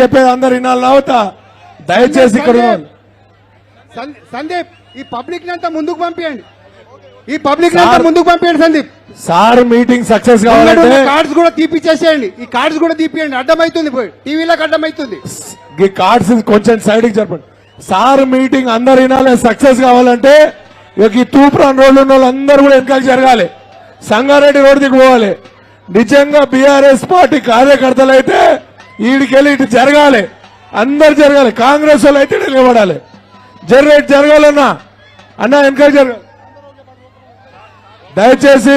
చెప్పేది అందరు వినాలి నవ్వుతా. దయచేసి ఇక్కడ సందీప్ ఈ పబ్లిక్ అంతా ముందుకు పంపించండి ఈ పబ్లిక్ అంతా. ముందుకు పంపించండి సందీప్. సార్ మీటింగ్ సక్సెస్ కావాలంటే కార్డ్స్ కూడా తీపిచ్చేసేయండి. ఈ కార్డ్స్ కూడా తీపియండి. అడ్డమైతుంది పోయి. టీవీలకు అడ్డమైతుంది ఈ కార్డ్స్ కొంచెం సైడ్కి జరపండి సార్ మీటింగ్ అందరు వినాలి సక్సెస్ కావాలంటే ఇక ఈ తూప్రాన్ రోడ్లు ఉన్న వాళ్ళందరూ కూడా వెనకాల జరగాలి. సంగారెడ్డి రోడ్ దిగి పోవాలి. నిజంగా బీఆర్ఎస్ పార్టీ కార్యకర్తలు అయితే ఈడికెళ్ళి ఇటు జరగాలి. అందరు జరగాలి. కాంగ్రెస్ వాళ్ళు అయితే నిలబడాలి. జరగ జరగాలన్నా. అన్న ఎంకరేజ్ జరగాలి దయచేసి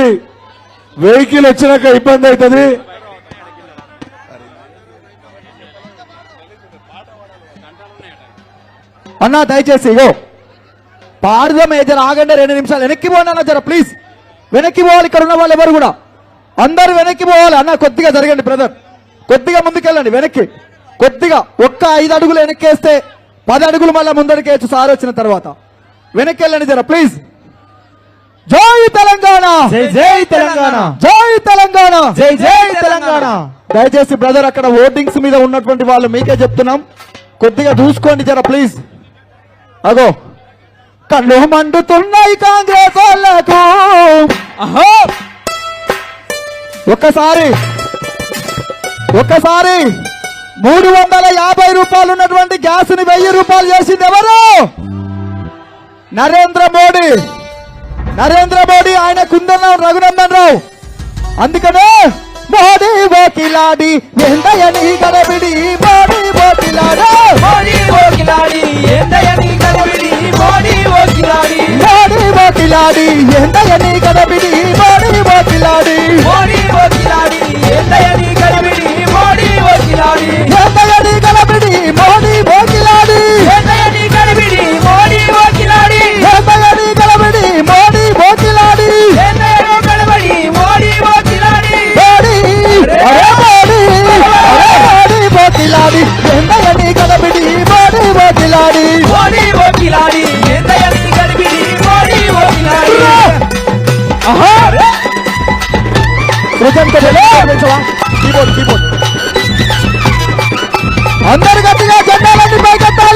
వెహికల్ వచ్చినాక ఇబ్బంది అవుతుంది. అన్నా దయచేసి ఇగో. పాడదాం జర ఆగండి రెండు నిమిషాలు. వెనక్కి పోండి అన్న జర ప్లీజ్ వెనక్కి పోవాలి ఇక్కడ ఉన్న వాళ్ళు ఎవరు కూడా. అందరూ వెనక్కి పోవాలి. అన్న కొద్దిగా జరగండి బ్రదర్ కొద్దిగా ముందుకెళ్ళండి వెనక్కి. కొద్దిగా ఒక్క ఐదు అడుగులు వెనక్కేస్తే పది అడుగులు మళ్ళీ ముందరికేయచ్చు సార్ వచ్చిన తర్వాత. వెనక్కి వెళ్ళండి జర ప్లీజ్. జై తెలంగాణ! జై జై తెలంగాణ! జై తెలంగాణ! జై జై తెలంగాణ! దయచేసి బ్రదర్ అక్కడ ఓటింగ్స్ మీద ఉన్నటువంటి వాళ్ళు మీకే చెప్తున్నాం. కొద్దిగా చూసుకోండి జర ప్లీజ్. అగో. కళ్ళు మండుతున్నాయి కాంగ్రెస్ వాళ్ళకు. ఒక్కసారి. ఒక్కసారి మూడు వందల యాభై రూపాయలు ఉన్నటువంటి గ్యాస్ని వెయ్యి రూపాయలు చేసింది ఎవరు? నరేంద్ర మోడీ. నరేంద్ర మోడీ ఆయన కుందన రఘునందన్ రావు. అందుకనే మోడీ ఓకిలాడి ఎందయని గడబిడి మోడీ ఓకిలాడు మోడీ ఓ కిలాడి ఏందయ్యని కదవిడి మోడీ ఓ కిలాడి. మోడీ ఓకిలాడి ఎందయని గడబిడి మోడీ ఓకిలాడి మోడీ ఓ కిలాడి ఏందయ్యని కదవిడి మోడీ ఓ కిలాడి ఆహా ప్రజంత కీబోర్డ్ కీబోర్డ్. అందరు గట్టిగా జెండాలన్నీ పైకెత్తాలి.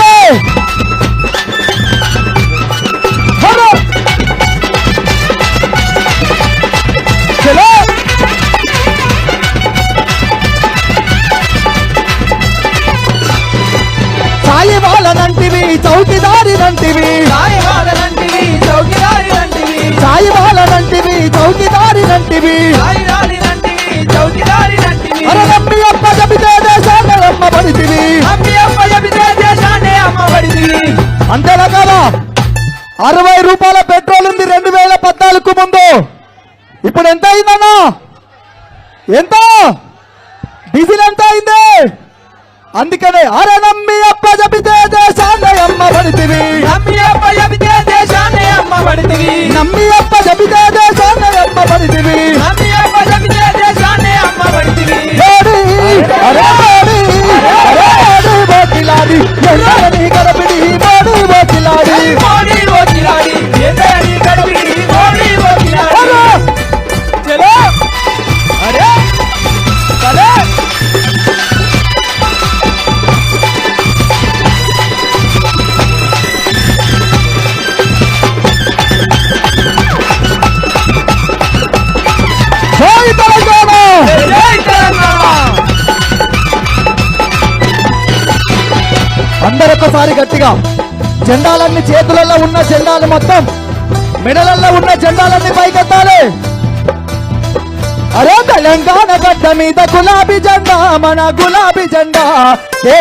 అరవై రూపాయల పెట్రోల్ ఉంది రెండు వేల పద్నాలుగు ముందు. ఇప్పుడు ఎంత అయిందన్నా? ఎంత? డీజిల్ ఎంత అయింది? అందుకనే అరే నమ్మి అప్ప చెబితే దేశాన్ని అప్ప చెబితే అందరొకసారి గట్టిగా. జెండాలన్నీ చేతులలో ఉన్న జెండాలు మొత్తం మెడలలో ఉన్న జెండాలన్నీ పైకెత్తాలి. అరే తెలంగాణ గడ్డ మీద గులాబీ జెండా మన గులాబీ జెండా.